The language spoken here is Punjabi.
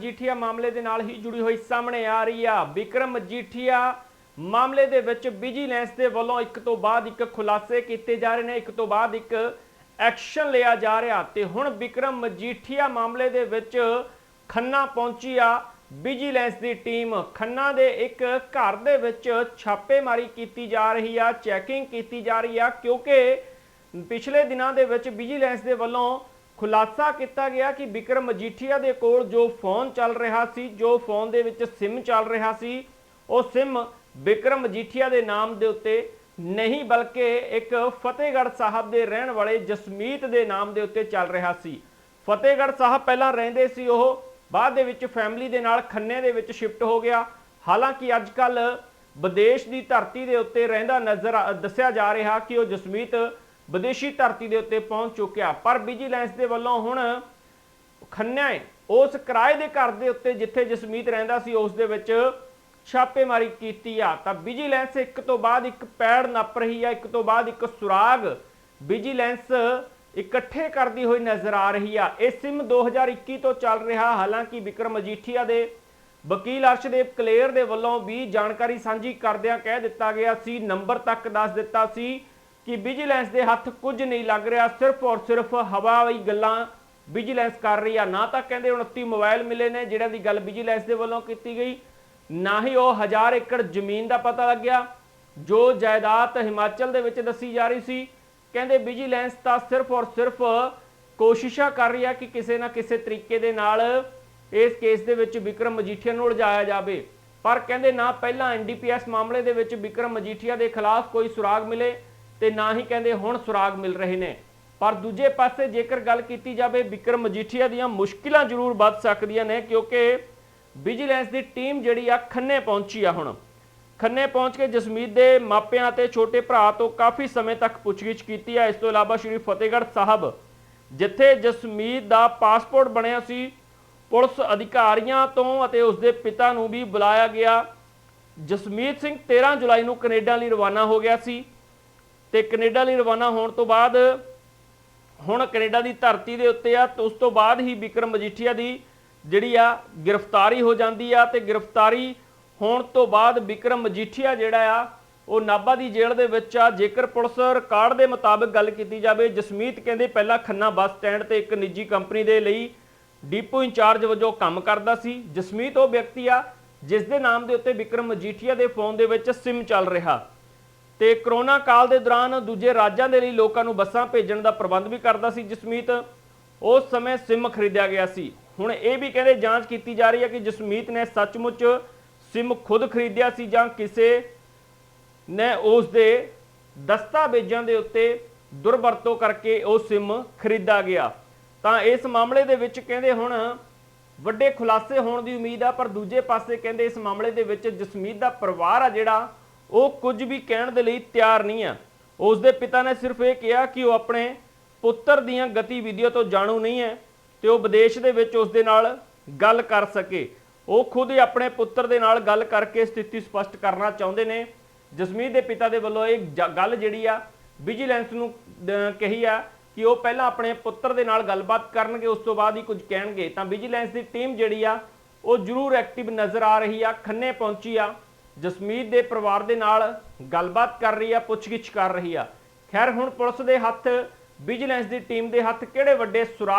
ਮਜੀਠੀਆ ਮਾਮਲੇ ਦੇ ਨਾਲ ਹੀ ਜੁੜੀ ਹੋਈ ਸਾਹਮਣੇ ਆ ਰਹੀ ਆ। ਵਿਕਰਮ ਮਜੀਠੀਆ ਮਾਮਲੇ ਦੇ ਵਿੱਚ ਵਿਜੀਲੈਂਸ ਦੇ ਵੱਲੋਂ ਇੱਕ ਤੋਂ ਬਾਅਦ ਇੱਕ ਖੁਲਾਸੇ ਕੀਤੇ ਜਾ ਰਹੇ ਨੇ, ਇੱਕ ਤੋਂ ਬਾਅਦ ਇੱਕ ਐਕਸ਼ਨ ਲਿਆ ਜਾ ਰਿਹਾ ਤੇ ਹੁਣ ਵਿਕਰਮ ਮਜੀਠੀਆ ਮਾਮਲੇ ਦੇ ਵਿੱਚ ਖੰਨਾ ਪਹੁੰਚੀ ਆ। ਵਿਜੀਲੈਂਸ ਦੀ ਟੀਮ ਖੰਨਾ ਦੇ ਇੱਕ ਘਰ ਦੇ ਵਿੱਚ ਛਾਪੇਮਾਰੀ ਕੀਤੀ ਜਾ ਰਹੀ ਆ, ਚੈਕਿੰਗ ਕੀਤੀ ਜਾ ਰਹੀ ਆ ਕਿਉਂਕਿ ਪਿਛਲੇ ਦਿਨਾਂ ਦੇ ਵਿੱਚ ਵਿਜੀਲੈਂਸ ਦੇ ਵੱਲੋਂ ਖੁਲਾਸਾ ਕੀਤਾ ਗਿਆ ਕਿ ਵਿਕਰਮ ਮਜੀਠੀਆ ਦੇ ਕੋਲ ਜੋ ਫੋਨ ਚੱਲ ਰਿਹਾ ਸੀ, ਜੋ ਫੋਨ ਦੇ ਵਿੱਚ SIM ਚੱਲ ਰਿਹਾ ਸੀ, ਉਹ SIM ਵਿਕਰਮ ਮਜੀਠੀਆ ਦੇ ਨਾਮ ਦੇ ਉੱਤੇ ਨਹੀਂ, ਬਲਕਿ ਇੱਕ ਫਤਿਹਗੜ੍ਹ ਸਾਹਿਬ ਦੇ ਰਹਿਣ ਵਾਲੇ ਜਸਮੀਤ ਦੇ ਨਾਮ ਦੇ ਉੱਤੇ ਚੱਲ ਰਿਹਾ ਸੀ। ਫਤਿਹਗੜ੍ਹ ਸਾਹਿਬ ਪਹਿਲਾਂ ਰਹਿੰਦੇ ਸੀ, ਉਹ ਬਾਅਦ ਦੇ ਵਿੱਚ ਫੈਮਿਲੀ ਦੇ ਨਾਲ ਖੰਨੇ ਦੇ ਵਿੱਚ ਸ਼ਿਫਟ ਹੋ ਗਿਆ। ਹਾਲਾਂਕਿ ਅੱਜ ਕੱਲ ਵਿਦੇਸ਼ ਦੀ ਧਰਤੀ ਦੇ ਉੱਤੇ ਰਹਿੰਦਾ ਨਜ਼ਰ ਦੱਸਿਆ ਜਾ ਰਿਹਾ ਕਿ ਉਹ ਜਸਮੀਤ ਵਿਦੇਸ਼ੀ ਧਰਤੀ ਦੇ ਉੱਤੇ ਪਹੁੰਚ ਚੁੱਕਿਆ। ਪਰ ਵਿਜੀਲੈਂਸ ਦੇ ਵੱਲੋਂ ਹੁਣ ਖੰਨਿਆ ਉਸ ਕਿਰਾਏ ਦੇ ਘਰ ਦੇ ਉੱਤੇ ਜਿੱਥੇ ਜਸਮੀਤ ਰਹਿੰਦਾ ਸੀ, ਉਸ ਦੇ ਵਿੱਚ ਛਾਪੇਮਾਰੀ ਕੀਤੀ ਆ। ਤਾਂ ਵਿਜੀਲੈਂਸ ਇੱਕ ਤੋਂ ਬਾਅਦ ਇੱਕ ਪੈੜ ਨੱਪ ਰਹੀ ਆ, ਇੱਕ ਤੋਂ ਬਾਅਦ ਇੱਕ ਸੁਰਾਗ ਵਿਜੀਲੈਂਸ ਇਕੱਠੇ ਕਰਦੀ ਹੋਈ ਨਜ਼ਰ ਆ ਰਹੀ ਆ। ਇਹ ਸਿਮ 2021 ਤੋਂ ਚੱਲ ਰਿਹਾ, ਹਾਲਾਂਕਿ ਵਿਕਰਮ ਮਜੀਠੀਆ ਦੇ ਵਕੀਲ ਅਰਸ਼ਦੇਵ ਕਲੇਰ ਦੇ ਵੱਲੋਂ ਵੀ ਜਾਣਕਾਰੀ ਸਾਂਝੀ ਕਰਦਿਆਂ ਕਹਿ ਦਿੱਤਾ ਗਿਆ ਸੀ, ਨੰਬਰ ਤੱਕ ਦੱਸ ਦਿੱਤਾ ਸੀ। ਕਿ ਵਿਜੀਲੈਂਸ ਦੇ ਹੱਥ ਕੁਝ ਨਹੀਂ ਲੱਗ ਰਿਹਾ, ਸਿਰਫ ਔਰ ਸਿਰਫ ਹਵਾਈ ਗੱਲਾਂ ਵਿਜੀਲੈਂਸ ਕਰ ਰਹੀ ਆ। ਨਾ ਤਾਂ ਕਹਿੰਦੇ 29 ਮੋਬਾਈਲ ਮਿਲੇ ਨੇ ਜਿਹੜਾ ਦੀ ਗੱਲ ਵਿਜੀਲੈਂਸ ਦੇ ਵੱਲੋਂ ਕੀਤੀ ਗਈ, ਨਾ ਹੀ ਉਹ ਹਜ਼ਾਰ ਏਕੜ ਜ਼ਮੀਨ ਦਾ ਪਤਾ ਲੱਗਿਆ। ਜੋ ਜਾਇਦਾਦ ਹਿਮਾਚਲ ਦੇ ਵਿੱਚ ਦੱਸੀ ਜਾ ਰਹੀ ਸੀ, ਕਹਿੰਦੇ ਵਿਜੀਲੈਂਸ ਤਾਂ ਸਿਰਫ ਔਰ ਸਿਰਫ ਕੋਸ਼ਿਸ਼ਾਂ ਕਰ ਰਹੀ ਆ ਕਿ ਕਿਸੇ ਨਾ ਕਿਸੇ ਤਰੀਕੇ ਦੇ ਨਾਲ ਇਸ ਕੇਸ ਦੇ ਵਿੱਚ ਵਿਕਰਮ ਮਜੀਠੀਆ ਨੂੰ ਉਲਝਾਇਆ ਜਾਵੇ। ਪਰ ਕਹਿੰਦੇ ਨਾ ਪਹਿਲਾਂ ਐਨਡੀਪੀਐਸ ਮਾਮਲੇ ਦੇ ਵਿੱਚ ਵਿਕਰਮ ਮਜੀਠੀਆ ਦੇ ਖਿਲਾਫ ਕੋਈ ਸੁਰਾਗ ਮਿਲੇ ਤੇ ਨਾ ਹੀ ਕਹਿੰਦੇ ਹੁਣ ਸੁਰਾਗ ਮਿਲ ਰਹੇ ਨੇ। ਪਰ ਦੂਜੇ ਪਾਸੇ ਜੇਕਰ ਗੱਲ ਕੀਤੀ ਜਾਵੇ, ਵਿਕਰਮ ਮਜੀਠੀਆ ਦੀਆਂ ਮੁਸ਼ਕਿਲਾਂ ਜ਼ਰੂਰ ਵੱਧ ਸਕਦੀਆਂ ਨੇ, ਕਿਉਂਕਿ ਵਿਜੀਲੈਂਸ ਦੀ ਟੀਮ ਜਿਹੜੀ ਆ ਖੰਨੇ ਪਹੁੰਚੀ ਆ ਹੁਣ। ਖੰਨੇ ਪਹੁੰਚ ਕੇ ਜਸਮੀਤ ਦੇ ਮਾਪਿਆਂ ਤੇ ਛੋਟੇ ਭਰਾ ਤੋਂ ਕਾਫੀ ਸਮੇਂ ਤੱਕ ਪੁੱਛਗਿੱਛ ਕੀਤੀ ਆ। ਇਸ ਤੋਂ ਇਲਾਵਾ ਸ਼੍ਰੀ ਫਤਿਹਗੜ੍ਹ ਸਾਹਿਬ, ਜਿੱਥੇ ਜਸਮੀਤ ਦਾ ਪਾਸਪੋਰਟ ਬਣਿਆ ਸੀ, ਪੁਲਿਸ ਅਧਿਕਾਰੀਆਂ ਤੋਂ ਅਤੇ ਉਸਦੇ ਪਿਤਾ ਨੂੰ ਵੀ ਬੁਲਾਇਆ ਗਿਆ। ਜਸਮੀਤ ਸਿੰਘ 13 ਜੁਲਾਈ ਨੂੰ ਕੈਨੇਡਾ ਲਈ ਰਵਾਨਾ ਹੋ ਗਿਆ ਸੀ। ਤੇ ਕੈਨੇਡਾ ਲਈ ਰਵਾਨਾ ਹੋਣ ਤੋਂ ਬਾਅਦ ਹੁਣ ਕੈਨੇਡਾ ਦੀ ਧਰਤੀ ਦੇ ਉੱਤੇ ਆ, ਤੇ ਉਸ ਤੋਂ ਬਾਅਦ ਹੀ ਵਿਕਰਮ ਮਜੀਠੀਆ ਦੀ ਜਿਹੜੀ ਆ, ਗ੍ਰਿਫਤਾਰੀ ਹੋ ਜਾਂਦੀ ਆ, ਤੇ ਗ੍ਰਿਫਤਾਰੀ ਹੋਣ ਤੋਂ ਬਾਅਦ ਵਿਕਰਮ ਮਜੀਠੀਆ ਜਿਹੜਾ ਆ, ਉਹ ਨਾਭਾ ਦੀ ਜੇਲ੍ਹ ਦੇ ਵਿੱਚ ਆ। ਜੇਕਰ ਪੁਲਿਸ ਰਿਕਾਰਡ ਦੇ ਮੁਤਾਬਕ ਗੱਲ ਕੀਤੀ ਜਾਵੇ, ਜਸਮੀਤ ਕਹਿੰਦੇ ਪਹਿਲਾਂ ਖੰਨਾ ਬੱਸ ਸਟੈਂਡ ਤੇ ਇੱਕ ਨਿੱਜੀ ਕੰਪਨੀ ਦੇ ਲਈ ਡੀਪੋ ਇੰਚਾਰਜ ਵਜੋਂ ਕੰਮ ਕਰਦਾ ਸੀ। ਜਸਮੀਤ ਉਹ ਵਿਅਕਤੀ ਆ, ਜਿਸ ਦੇ ਨਾਮ ਦੇ ਉੱਤੇ ਵਿਕਰਮ ਮਜੀਠੀਆ ਦੇ ਫੋਨ ਦੇ ਵਿੱਚ SIM ਚੱਲ ਰਿਹਾ। ਤੇ ਕਰੋਨਾ ਕਾਲ ਦੇ ਦੌਰਾਨ ਦੂਜੇ ਰਾਜਾਂ ਦੇ ਲਈ ਲੋਕਾਂ ਨੂੰ ਬੱਸਾਂ ਭੇਜਣ ਦਾ ਪ੍ਰਬੰਧ ਵੀ ਕਰਦਾ ਸੀ ਜਸਮੀਤ। ਉਸ ਸਮੇਂ SIM ਖਰੀਦਿਆ ਗਿਆ ਸੀ। ਹੁਣ ਇਹ ਵੀ ਕਹਿੰਦੇ ਜਾਂਚ ਕੀਤੀ ਜਾ ਰਹੀ ਹੈ ਕਿ ਜਸਮੀਤ ਨੇ ਸੱਚਮੁੱਚ SIM ਖੁਦ ਖਰੀਦਿਆ ਸੀ ਜਾਂ ਕਿਸੇ ਨੇ ਉਸ ਦੇ ਦਸਤਾਵੇਜ਼ਾਂ ਦੇ ਉੱਤੇ ਦੁਰਵਰਤੋਂ ਕਰਕੇ ਉਹ SIM ਖਰੀਦਾ ਗਿਆ। ਤਾਂ ਇਸ ਮਾਮਲੇ ਦੇ ਵਿੱਚ ਕਹਿੰਦੇ ਹੁਣ ਵੱਡੇ ਖੁਲਾਸੇ ਹੋਣ ਦੀ ਉਮੀਦ ਆ, ਪਰ ਦੂਜੇ ਪਾਸੇ ਕਹਿੰਦੇ ਇਸ ਮਾਮਲੇ ਦੇ ਵਿੱਚ ਜਸਮੀਤ ਦਾ ਪਰਿਵਾਰ ਆ ਜਿਹੜਾ ਉਹ ਕੁਝ ਵੀ ਕਹਿਣ ਦੇ ਲਈ ਤਿਆਰ ਨਹੀਂ ਆ। ਉਸ ਦੇ ਪਿਤਾ ਨੇ ਸਿਰਫ ਇਹ ਕਿਹਾ ਕਿ ਉਹ ਆਪਣੇ ਪੁੱਤਰ ਦੀਆਂ ਗਤੀਵਿਧੀਆਂ ਤੋਂ ਜਾਣੂ ਨਹੀਂ ਹੈ ਤੇ ਉਹ ਵਿਦੇਸ਼ ਦੇ ਵਿੱਚ ਉਸ ਦੇ ਨਾਲ ਗੱਲ ਕਰ ਸਕੇ। ਉਹ ਖੁਦ ਹੀ ਆਪਣੇ ਪੁੱਤਰ ਦੇ ਨਾਲ ਗੱਲ ਕਰਕੇ ਸਥਿਤੀ ਸਪਸ਼ਟ ਕਰਨਾ ਚਾਹੁੰਦੇ ਨੇ। ਜਸਮੀਤ ਦੇ ਪਿਤਾ ਦੇ ਵੱਲੋਂ ਇਹ ਜ- ਗੱਲ ਜਿਹੜੀ ਆ ਵਿਜੀਲੈਂਸ ਨੂੰ ਕਹੀ ਆ ਕਿ ਉਹ ਪਹਿਲਾਂ ਆਪਣੇ ਪੁੱਤਰ ਦੇ ਨਾਲ ਗੱਲਬਾਤ ਕਰਨਗੇ, ਉਸ ਤੋਂ ਬਾਅਦ ਹੀ ਕੁਝ ਕਹਿਣਗੇ। ਤਾਂ ਵਿਜੀਲੈਂਸ ਦੀ ਟੀਮ ਜਿਹੜੀ ਆ, ਉਹ ਜ਼ਰੂਰ ਐਕਟਿਵ ਨਜ਼ਰ ਆ ਰਹੀ ਆ, ਖੰਨੇ ਪਹੁੰਚੀ ਆ। ਜਸਮੀਤ ਦੇ ਪਰਿਵਾਰ ਦੇ ਨਾਲ ਗੱਲਬਾਤ ਕਰ ਰਹੀ ਆ, ਪੁੱਛਗਿੱਛ ਕਰ ਰਹੀ ਆ। ਖੈਰ, ਹੁਣ ਪੁਲਿਸ ਦੇ ਹੱਥ ਵਿਜੀਲੈਂਸ ਦੀ ਟੀਮ ਦੇ ਹੱਥ ਕਿਹੜੇ ਵੱਡੇ ਸੁਰਾਗ